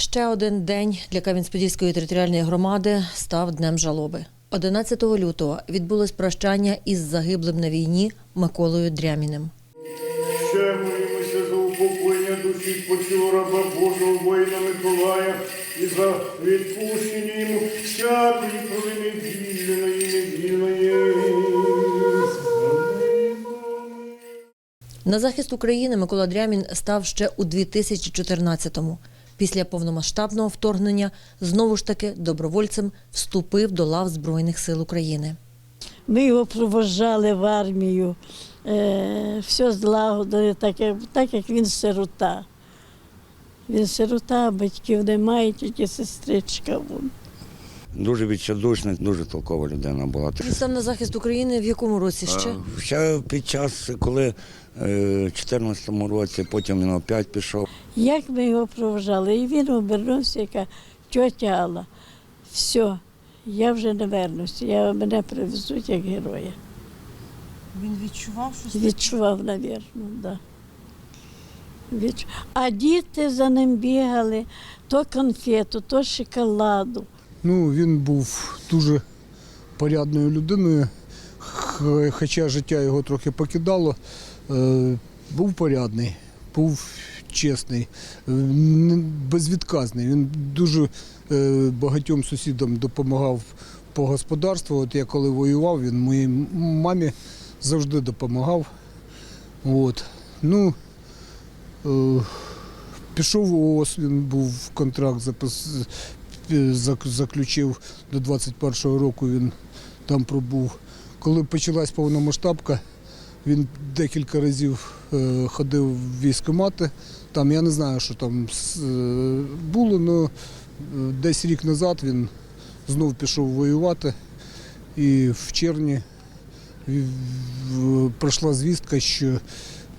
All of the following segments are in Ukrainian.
Ще один день для Кам'янець-Подільської територіальної громади став днем жалоби. 11 лютого відбулось прощання із загиблим на війні Миколою Дряміним. Ще молимося за упокоєння душі почув раба Божого воїна Миколая і за відпущення йому всякої провини вільної і невільної. На захист України Микола Дрямін став ще у 2014-му. Після повномасштабного вторгнення знову ж таки добровольцем вступив до лав Збройних сил України. Ми його провожали в армію, е, все злагодили, так як, так як він сирота. Він сирота, батьків немає, тільки сестричка. вон. Дуже відчайдушна, дуже толкова людина була. Він став на захист України в якому році ще? Ще під час, коли е, в 2014 році, потім він опять пішов. Як ми його провожали? І він обернувся, яка тьотя Алла, все, я вже не вернуся, я, мене привезуть як героя. Він відчував, що Відчував, навірно, да. Відчу... А діти за ним бігали, то конфету, то шоколаду. Ну, він був дуже порядною людиною, хоча життя його трохи покидало. Е, Був порядний, був чесний, е, безвідказний. Він дуже е, багатьом сусідам допомагав по господарству. От я коли воював, він моїй мамі завжди допомагав. От. Ну, е, пішов у ООС, він був контракт е, зак- заключив до 21-го року, він там пробув. Коли почалась повномасштабка, він декілька разів ходив в військкомати. Там я не знаю, що там е, було, але десь рік назад він знов пішов воювати. І в червні пройшла звістка, що е,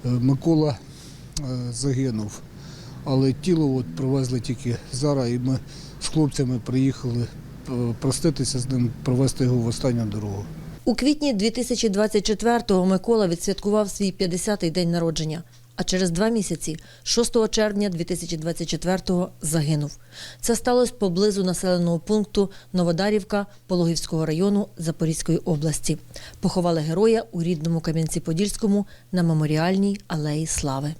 Микола е, загинув. Але тіло от привезли тільки зараз, і ми з хлопцями приїхали проститися з ним, провести його в останню дорогу. У квітні 2024-го Микола відсвяткував свій 50-й день народження. А через два місяці, 6 червня 2024-го, загинув. Це сталося поблизу населеного пункту Новодарівка Пологівського району Запорізької області. Поховали героя у рідному Кам'янці-Подільському на меморіальній алеї Слави.